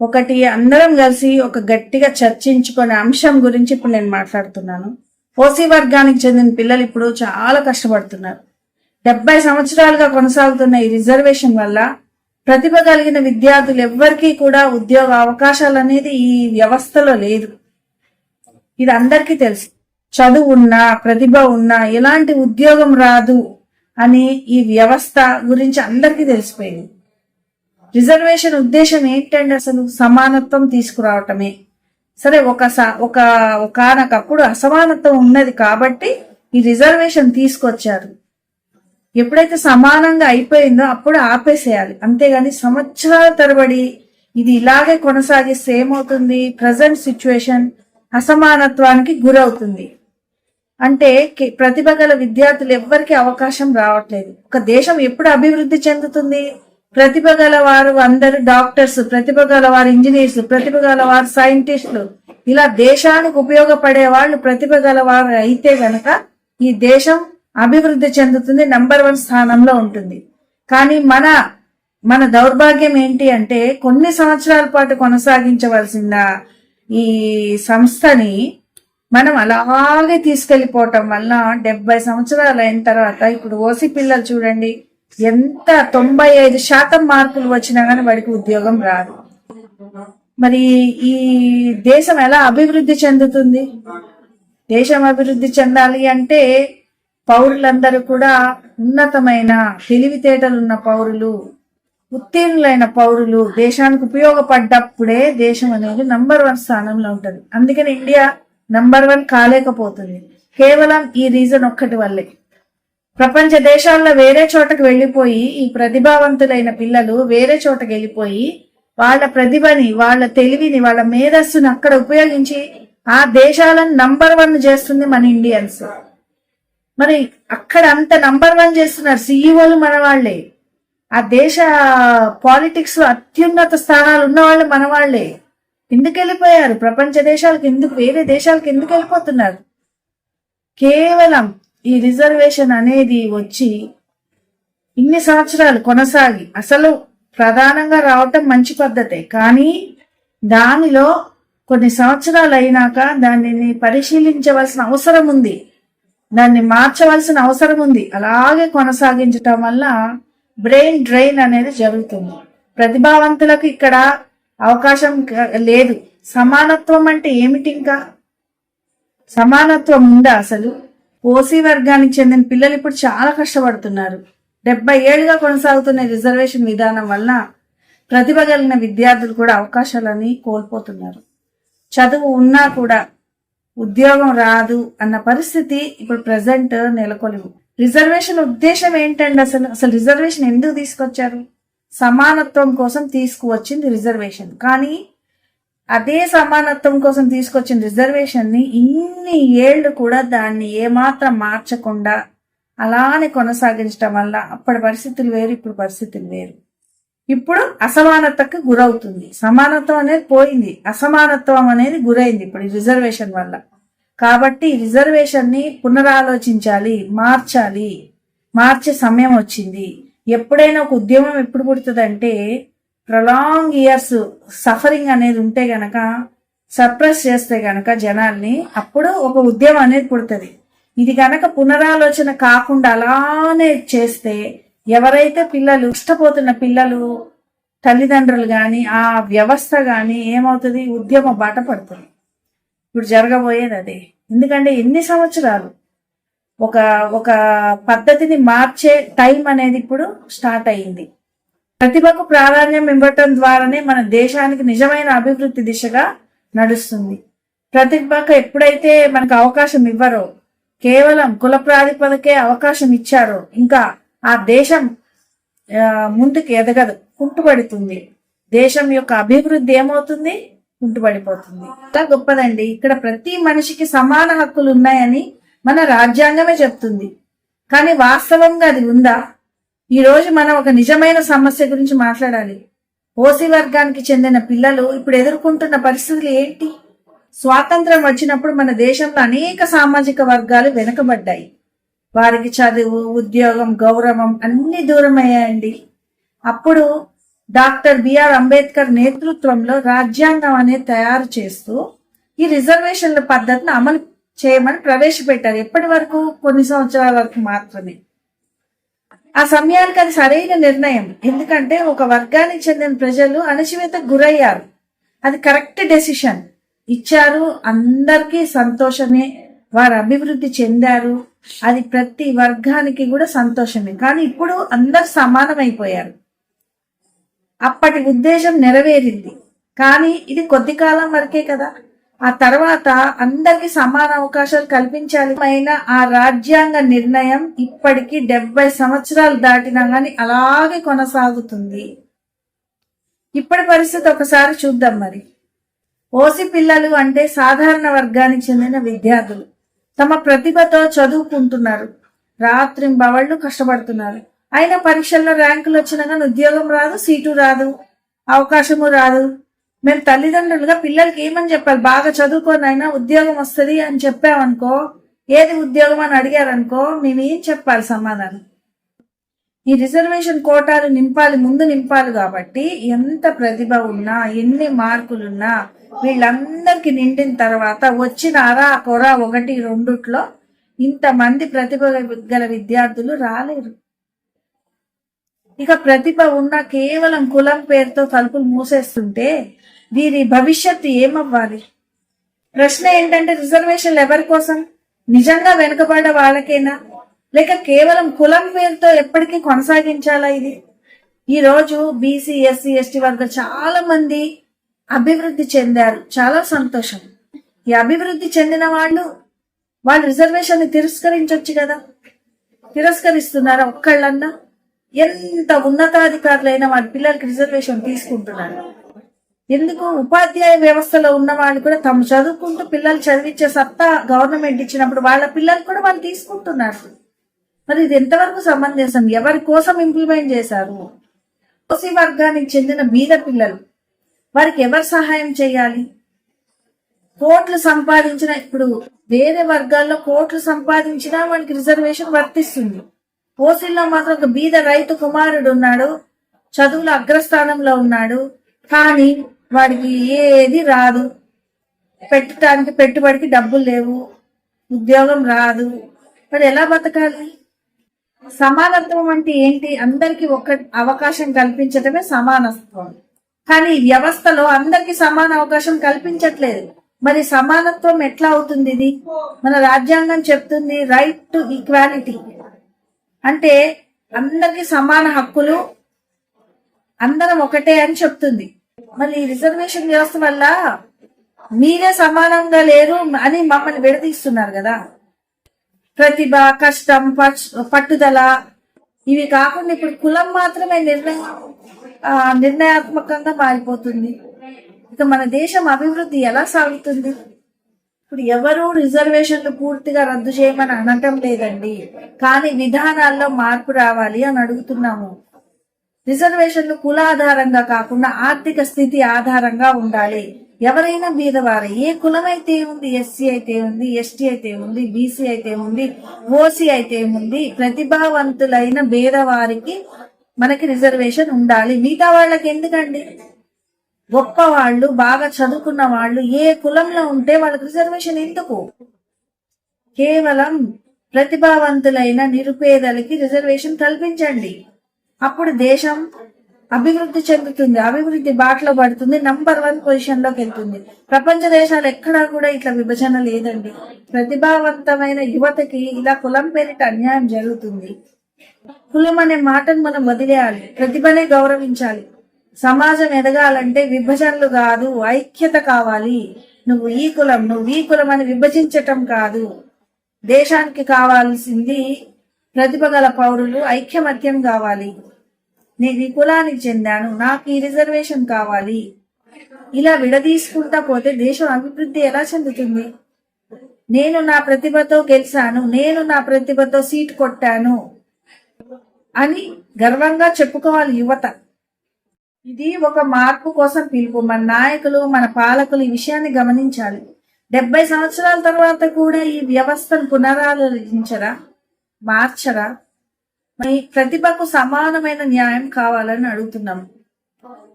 ఒకటి అందరం కలిసి ఒక గట్టిగా చర్చించుకునే అంశం గురించి ఇప్పుడు నేను మాట్లాడుతున్నాను. ఓసీ వర్గానికి చెందిన పిల్లలు ఇప్పుడు చాలా కష్టపడుతున్నారు. డెబ్బై సంవత్సరాలుగా కొనసాగుతున్న ఈ రిజర్వేషన్ వల్ల ప్రతిభ కలిగిన విద్యార్థులు ఎవ్వరికీ కూడా ఉద్యోగ అవకాశాలు అనేది ఈ వ్యవస్థలో లేదు. ఇది అందరికీ తెలుసు. చదువు ఉన్నా ప్రతిభ ఉన్నా ఎలాంటి ఉద్యోగం రాదు అని ఈ వ్యవస్థ గురించి అందరికీ తెలిసిపోయింది. రిజర్వేషన్ ఉద్దేశం ఏంటంటే అసలు? సమానత్వం తీసుకురావటమే. సరే ఒక ఒక ఒకనకప్పుడు అసమానత్వం ఉన్నది కాబట్టి ఈ రిజర్వేషన్ తీసుకొచ్చారు. ఎప్పుడైతే సమానంగా అయిపోయిందో అప్పుడు ఆపేసేయాలి. అంతేగాని సంవత్సరాల తరబడి ఇది ఇలాగే కొనసాగిస్తే ఏమవుతుంది? ప్రజెంట్ సిచ్యువేషన్ అసమానత్వానికి గురవుతుంది. అంటే ప్రతిభ గల విద్యార్థులు ఎవ్వరికీ అవకాశం రావట్లేదు. ఒక దేశం ఎప్పుడు అభివృద్ధి చెందుతుంది? ప్రతిభ గల వారు అందరు డాక్టర్స్ ప్రతిభ గలవారు ఇంజనీర్స్ ప్రతిభ గల వారు సైంటిస్టులు. ఇలా దేశానికి ఉపయోగపడే వాళ్ళు ప్రతిభ గల వారు అయితే గనక ఈ దేశం అభివృద్ధి చెందుతుంది నంబర్ వన్ స్థానంలో ఉంటుంది. కానీ మన మన దౌర్భాగ్యం ఏంటి అంటే కొన్ని సంవత్సరాల పాటు కొనసాగించవలసిన ఈ సంస్థని మనం అలాగే తీసుకెళ్ళిపోవటం వల్ల డెబ్బై సంవత్సరాలు అయిన తర్వాత ఇప్పుడు ఓసి పిల్లలు చూడండి. ఎంత తొంభై ఐదు శాతం మార్కులు వచ్చినా కానీ వాడికి ఉద్యోగం రాదు. మరి ఈ దేశం ఎలా అభివృద్ధి చెందుతుంది? దేశం అభివృద్ధి చెందాలి అంటే పౌరులందరూ కూడా ఉన్నతమైన తెలివితేటలున్న పౌరులు ఉత్తీర్ణులైన పౌరులు దేశానికి ఉపయోగపడ్డప్పుడే దేశం అనేది నంబర్ వన్ స్థానంలో ఉంటుంది. అందుకని ఇండియా నంబర్ వన్ కాలేకపోతుంది. కేవలం ఈ రీజన్ ఒక్కటి వల్లే. ప్రపంచ దేశాల్లో వేరే చోటకు వెళ్ళిపోయి ఈ ప్రతిభావంతులైన పిల్లలు వేరే చోటకు వెళ్ళిపోయి వాళ్ళ ప్రతిభని వాళ్ళ తెలివిని వాళ్ళ మేధస్సుని అక్కడ ఉపయోగించి ఆ దేశాలను నంబర్ వన్ చేస్తుంది మన ఇండియన్స్ మరి అక్కడ అంత నంబర్ వన్ చేస్తున్నారు సీఈఓలు మన వాళ్ళే. ఆ దేశ పాలిటిక్స్లో అత్యున్నత స్థానాలు ఉన్న వాళ్ళు మన వాళ్ళే. ఎందుకు వెళ్ళిపోయారు? ప్రపంచ దేశాలకు ఎందుకు వేరే దేశాలకు ఎందుకు వెళ్ళిపోతున్నారు? కేవలం ఈ రిజర్వేషన్ అనేది వచ్చి ఇన్ని సంవత్సరాలు కొనసాగి అసలు ప్రధానంగా రావటం మంచి పద్ధతే. కానీ దానిలో కొన్ని సంవత్సరాలు అయినాక దానిని పరిశీలించవలసిన అవసరం ఉంది. దాన్ని మార్చవలసిన అవసరం ఉంది. అలాగే కొనసాగించటం వల్ల బ్రెయిన్ డ్రైన్ అనేది జరుగుతుంది. ప్రతిభావంతులకు ఇక్కడ అవకాశం లేదు. సమానత్వం అంటే ఏమిటి ఇంకా? సమానత్వం ఉందా అసలు? ఓసీ వర్గానికి చెందిన పిల్లలు ఇప్పుడు చాలా కష్టపడుతున్నారు. డెబ్బై ఏళ్ళుగా కొనసాగుతున్న రిజర్వేషన్ విధానం వల్ల ప్రతిభ కలిగిన విద్యార్థులు కూడా అవకాశాలని కోల్పోతున్నారు. చదువు ఉన్నా కూడా ఉద్యోగం రాదు అన్న పరిస్థితి ఇప్పుడు ప్రజెంట్ నెలకొలివు రిజర్వేషన్ ఉద్దేశం ఏంటండి అసలు? అసలు రిజర్వేషన్ ఎందుకు తీసుకొచ్చారు? సమానత్వం కోసం తీసుకువచ్చింది రిజర్వేషన్. కానీ అదే సమానత్వం కోసం తీసుకొచ్చిన రిజర్వేషన్ని ఇన్ని ఏళ్ళు కూడా దాన్ని ఏమాత్రం మార్చకుండా అలానే కొనసాగించడం వల్ల అప్పటి పరిస్థితులు వేరు ఇప్పుడు పరిస్థితులు వేరు. ఇప్పుడు అసమానతకు గురవుతుంది. సమానత్వం అనేది పోయింది. అసమానత్వం అనేది గురైంది ఇప్పుడు రిజర్వేషన్ వల్ల. కాబట్టి రిజర్వేషన్ని పునరాలోచించాలి మార్చాలి. మార్చే సమయం వచ్చింది. ఎప్పుడైనా ఒక ఉద్యమం ఎప్పుడు పుడుతుందంటే ప్రొలాంగ్ ఇయర్స్ సఫరింగ్ అనేది ఉంటే గనక సప్రెస్ చేస్తే గనక జనాల్ని అప్పుడు ఒక ఉద్యమం అనేది పుడుతుంది. ఇది గనక పునరాలోచన కాకుండా అలానే చేస్తే ఎవరైతే పిల్లలు ఇష్టపోతున్న పిల్లలు తల్లిదండ్రులు కానీ ఆ వ్యవస్థ కానీ ఏమవుతుంది? ఉద్యమ బాట పడుతుంది. ఇప్పుడు జరగబోయేది అదే. ఎందుకంటే ఎన్ని సంవత్సరాలు? ఒక ఒక పద్ధతిని మార్చే టైం అనేది ఇప్పుడు స్టార్ట్ అయింది ప్రతిభకు ప్రాధాన్యం ఇవ్వటం ద్వారానే మన దేశానికి నిజమైన అభివృద్ధి దిశగా నడుస్తుంది. ప్రతిభకు ఎప్పుడైతే మనకు అవకాశం ఇవ్వరో కేవలం కుల ప్రాతిపదికే అవకాశం ఇచ్చారో ఇంకా ఆ దేశం ముందుకు ఎదగదు కుంటుపడుతుంది. దేశం యొక్క అభివృద్ధి ఏమవుతుంది? కుంటుపడిపోతుంది. చాలా గొప్పదండి. ఇక్కడ ప్రతి మనిషికి సమాన హక్కులు ఉన్నాయని మన రాజ్యాంగమే చెప్తుంది. కానీ వాస్తవంగా అది ఉందా? ఈ రోజు మనం ఒక నిజమైన సమస్య గురించి మాట్లాడాలి. ఓసీ వర్గానికి చెందిన పిల్లలు ఇప్పుడు ఎదుర్కొంటున్న పరిస్థితులు ఏంటి? స్వాతంత్రం వచ్చినప్పుడు మన దేశంలో అనేక సామాజిక వర్గాలు వెనుకబడ్డాయి. వారికి చదువు ఉద్యోగం గౌరవం అన్ని దూరమయ్యాయండి. అప్పుడు డాక్టర్ బిఆర్ అంబేద్కర్ నేతృత్వంలో రాజ్యాంగం అనేది తయారు చేస్తూ ఈ రిజర్వేషన్ల పద్ధతిని అమలు చేయమని ప్రవేశపెట్టారు. ఎప్పటి వరకు? కొన్ని సంవత్సరాల వరకు మాత్రమే. ఆ సమయానికి అది సరైన నిర్ణయం. ఎందుకంటే ఒక వర్గానికి చెందిన ప్రజలు అణచివేతకు గురయ్యారు. అది కరెక్ట్ డెసిషన్. ఇచ్చారు. అందరికీ సంతోషమే. వారు అభివృద్ధి చెందారు. అది ప్రతి వర్గానికి కూడా సంతోషమే. కానీ ఇప్పుడు అందరు సమానమైపోయారు. అప్పటి ఉద్దేశం నెరవేరింది. కానీ ఇది కొద్ది కాలం వరకే కదా. ఆ తర్వాత అందరికి సమాన అవకాశాలు కల్పించాలి అయినా ఆ రాజ్యాంగ నిర్ణయం ఇప్పటికీ డెబ్బై సంవత్సరాలు దాటినా గాని అలాగే కొనసాగుతుంది. ఇప్పటి పరిస్థితి ఒకసారి చూద్దాం మరి. ఓసి పిల్లలు అంటే సాధారణ వర్గానికి చెందిన విద్యార్థులు. తమ ప్రతిభతో చదువుకుంటున్నారు. రాత్రి బవళ్ళు కష్టపడుతున్నారు. అయినా పరీక్షల్లో ర్యాంకులు వచ్చినా కానీ ఉద్యోగం రాదు సీటు రాదు అవకాశము రాదు. మేము తల్లిదండ్రులుగా పిల్లలకి ఏమని చెప్పాలి? బాగా చదువుకోనైనా అయినా ఉద్యోగం వస్తుంది అని చెప్పామనుకో ఏది ఉద్యోగం అని అడిగారనుకో మేము ఏం చెప్పాలి సమాధానం? ఈ రిజర్వేషన్ కోటాలు నింపాలి ముందు నింపాలి కాబట్టి ఎంత ప్రతిభ ఉన్నా ఎన్ని మార్కులున్నా వీళ్ళందరికీ నిండిన తర్వాత వచ్చిన అరా కొర ఒకటి రెండుట్లో ఇంతమంది ప్రతిభ గల విద్యార్థులు రాలేరు. ఇక ప్రతిభ ఉన్న కేవలం కులం పేరుతో తలుపులు మూసేస్తుంటే వీరి భవిష్యత్తు ఏమవ్వాలి? ప్రశ్న ఏంటంటే రిజర్వేషన్లు ఎవరి కోసం? నిజంగా వెనుకబడ్డ వాళ్ళకేనా? లేక కేవలం కులం పేరుతో ఎప్పటికీ కొనసాగించాలా ఇది? ఈ రోజు బీసీ ఎస్సీ ఎస్టీ వర్గ చాలా మంది అభివృద్ధి చెందారు. చాలా సంతోషం. ఈ అభివృద్ధి చెందిన వాళ్ళు వాళ్ళు రిజర్వేషన్ తిరస్కరించవచ్చు కదా? తిరస్కరిస్తున్నారా ఒక్కళ్ళన్నా? ఎంత ఉన్నతాధికారులైన వాళ్ళ పిల్లలకి రిజర్వేషన్ తీసుకుంటున్నారు. ఎందుకు ఉపాధ్యాయ వ్యవస్థలో ఉన్న వాళ్ళు కూడా తమ చదువుకుంటూ పిల్లలు చదివించే సత్తా గవర్నమెంట్ ఇచ్చినప్పుడు వాళ్ళ పిల్లలు కూడా వాళ్ళు తీసుకుంటున్నారు. మరి ఇది ఎంతవరకు సమంజసం? ఎవరి కోసం ఇంప్లిమెంట్ చేశారు? ఓసీ వర్గానికి చెందిన బీద పిల్లలు వారికి ఎవరు సహాయం చేయాలి? కోట్లు సంపాదించిన ఇప్పుడు వేరే వర్గాల్లో కోట్లు సంపాదించినా వానికి రిజర్వేషన్ వర్తిస్తుంది. ఓసీల్లో మాత్రం ఒక బీద రైతు కుమారుడు ఉన్నాడు చదువులో అగ్రస్థానంలో ఉన్నాడు కానీ వాడికి ఏది రాదు. పెట్టడానికి పెట్టుబడికి డబ్బులు లేవు. ఉద్యోగం రాదు. మరి ఎలా బతకాలి? సమానత్వం అంటే ఏంటి? అందరికి ఒక అవకాశం కల్పించటమే సమానత్వం. కానీ వ్యవస్థలో అందరికి సమాన అవకాశం కల్పించట్లేదు. మరి సమానత్వం ఎట్లా అవుతుంది ఇది? మన రాజ్యాంగం చెప్తుంది రైట్ టు ఈక్వాలిటీ అంటే అందరికి సమాన హక్కులు అందరం ఒకటే అని చెప్తుంది. మళ్ళీ రిజర్వేషన్ వ్యవస్థ వల్ల మీరే సమానంగా లేరు అని మమ్మల్ని విడదీస్తున్నారు కదా. ప్రతిభ కష్టం పట్- పట్టుదల ఇవి కాకుండా ఇప్పుడు కులం మాత్రమే నిర్ణయం నిర్ణయాత్మకంగా మారిపోతుంది. ఇక మన దేశం అభివృద్ధి ఎలా సాగుతుంది? ఇప్పుడు ఎవరు రిజర్వేషన్లు పూర్తిగా రద్దు చేయమని అనటం లేదండి. కానీ విధానాల్లో మార్పు రావాలి అని అడుగుతున్నాము. రిజర్వేషన్లు కుల ఆధారంగా కాకుండా ఆర్థిక స్థితి ఆధారంగా ఉండాలి. ఎవరైనా బీదవారు ఏ కులం అయితే ఉంది ఎస్సీ అయితే ఉంది ఎస్టీ అయితే ఉంది బీసీ అయితే ఉంది ఓసీ అయితే ఉంది ప్రతిభావంతులైన బీదవారికి మనకి రిజర్వేషన్ ఉండాలి. మిగతా వాళ్ళకి ఎందుకండి? గొప్ప వాళ్ళు బాగా చదువుకున్న వాళ్ళు ఏ కులంలో ఉంటే వాళ్ళకి రిజర్వేషన్ ఎందుకు? కేవలం ప్రతిభావంతులైన నిరుపేదలకి రిజర్వేషన్ కల్పించండి. అప్పుడు దేశం అభివృద్ధి చెందుతుంది అభివృద్ధి బాటలో పడుతుంది నంబర్ వన్ పొజిషన్లోకి వెళ్తుంది. ప్రపంచ దేశాలు ఎక్కడా కూడా ఇట్లా విభజన లేదండి. ప్రతిభావంతమైన యువతకి ఇలా కులం పేరిట అన్యాయం జరుగుతుంది. కులం అనే మాటను మనం వదిలేయాలి ప్రతిభనే గౌరవించాలి. సమాజం ఎదగాలంటే విభజనలు కాదు ఐక్యత కావాలి. నువ్వు ఈ కులం నువ్వు ఈ కులం అని విభజించటం కాదు. దేశానికి కావాల్సింది ప్రతిభ గల పౌరులు ఐక్యమత్యం కావాలి. నేను ఈ కులానికి చెందాను నాకు ఈ రిజర్వేషన్ కావాలి. ఇలా విడదీసుకుంటా పోతే దేశం అభివృద్ధి ఎలా చెందుతుంది? నేను నా ప్రతిభతో గెలిచాను నేను నా ప్రతిభతో సీట్ కొట్టాను అని గర్వంగా చెప్పుకోవాలి యువత. ఇది ఒక మార్పు కోసం పిలుపు. మన నాయకులు మన పాలకులు ఈ విషయాన్ని గమనించాలి. డెబ్బై సంవత్సరాల తర్వాత కూడా ఈ వ్యవస్థను పునరాలోచించరా? మార్చరా? మరి ప్రతిభకు సమానమైన న్యాయం కావాలని అడుగుతున్నాం.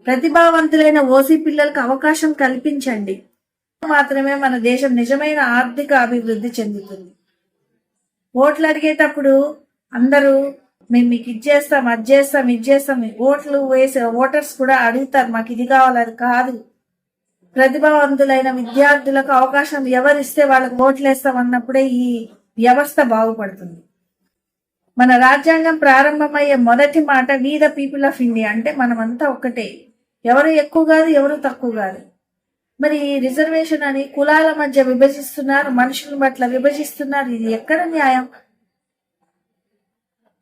ప్రతిభావంతులైన ఓసీ పిల్లలకు అవకాశం కల్పించండి. మాత్రమే మన దేశం నిజమైన ఆర్థిక అభివృద్ధి చెందుతుంది. ఓట్లు అడిగేటప్పుడు అందరూ మేము మీకు ఇది చేస్తాం అది చేస్తాం ఇది చేస్తాం ఓట్లు వేసే ఓటర్స్ కూడా అడుగుతారు మాకు ఇది కావాలి అది కాదు. ప్రతిభావంతులైన విద్యార్థులకు అవకాశం ఎవరిస్తే వాళ్ళకి ఓట్లు వేస్తాం అన్నప్పుడే ఈ వ్యవస్థ బాగుపడుతుంది. మన రాజ్యాంగం ప్రారంభమయ్యే మొదటి మాట we the people of India అంటే మనమంతా ఒక్కటే. ఎవరు ఎక్కువ కాదు ఎవరు తక్కువ కాదు. మరి ఈ రిజర్వేషన్ అని కులాల మధ్య విభజిస్తున్నారు మనుషుల పట్ల విభజిస్తున్నారు ఇది ఎక్కడ న్యాయం?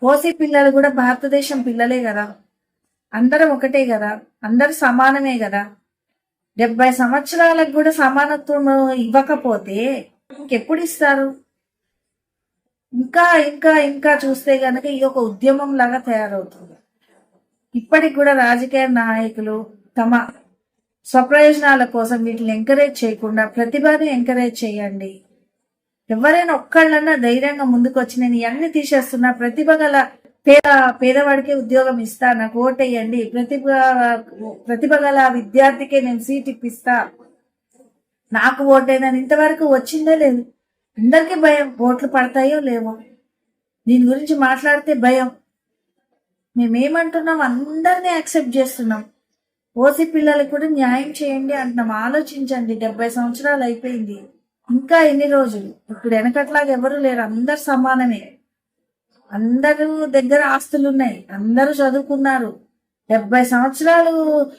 ఓసీ పిల్లలు కూడా భారతదేశం పిల్లలే కదా. అందరం ఒకటే కదా. అందరు సమానమే కదా. డెబ్బై సంవత్సరాలకు కూడా సమానత్వం ఇవ్వకపోతే ఇంకెప్పుడు ఇస్తారు? ఇంకా ఇంకా ఇంకా చూస్తే గనక ఇది ఒక ఉద్యమం లాగా తయారవుతుంది. ఇప్పటికి కూడా రాజకీయ నాయకులు తమ స్వప్రయోజనాల కోసం వీటిని ఎంకరేజ్ చేయకుండా ప్రతిభని ఎంకరేజ్ చేయండి. ఎవరైనా ఒక్కళ్ళన్నా ధైర్యంగా ముందుకు వచ్చి నేను ఇవన్నీ తీసేస్తున్నా ప్రతిభ గల పేద పేదవాడికే ఉద్యోగం ఇస్తా నాకు ఓటేయండి ప్రతిభ ప్రతిభ గల విద్యార్థికే నేను సీట్ ఇప్పిస్తా నాకు ఓటేనని ఇంతవరకు వచ్చిందే లేదు. అందరికీ భయం. ఓట్లు పడతాయో లేవో. దీని గురించి మాట్లాడితే భయం. మేమేమంటున్నాం అందరినీ యాక్సెప్ట్ చేస్తున్నాం. ఓసీ పిల్లలకు కూడా న్యాయం చేయండి అంటున్నాం. ఆలోచించండి. డెబ్బై సంవత్సరాలు అయిపోయింది. ఇంకా ఎన్ని రోజులు? ఇప్పుడు వెనకట్లాగా ఎవరు లేరు. అందరు సమానమే. అందరూ దగ్గర ఆస్తులు ఉన్నాయి అందరూ చదువుకున్నారు. డెబ్బై సంవత్సరాలు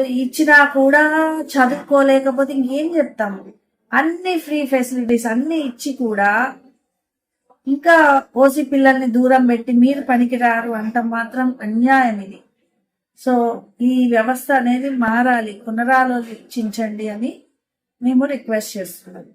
ఇచ్చినా కూడా చదువుకోలేకపోతే ఇంకేం చెప్తాము అన్ని ఫ్రీ ఫెసిలిటీస్ అన్ని ఇచ్చి కూడా ఇంకా ఓసి పిల్లల్ని దూరం పెట్టి మీరు పనికిరారు అంత మాత్రం అన్యాయం ఇది. సో ఈ వ్యవస్థ అనేది మారాలి పునరాలోచించండి అని మేము రిక్వెస్ట్ చేస్తున్నాం.